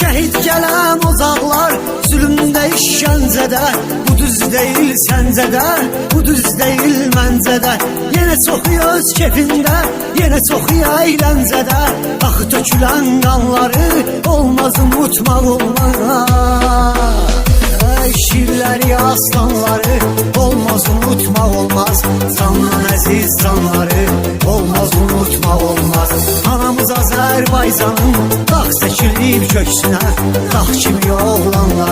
Şehit gelen ozaklar Zulümde işkencede. Bu düz değil sence de Bu düz değil bence de. Yine sokuyor öz kefinde Yine sokuyor eğlencede Akı tökülen kanları Olmaz unutmak olmaz şirleri aslanları olmaz Candan aziz canları Olmaz unutmak olmaz. Anamız Azerbaycan'ın Dağ çekilib köksünə Dağ kimi olmaz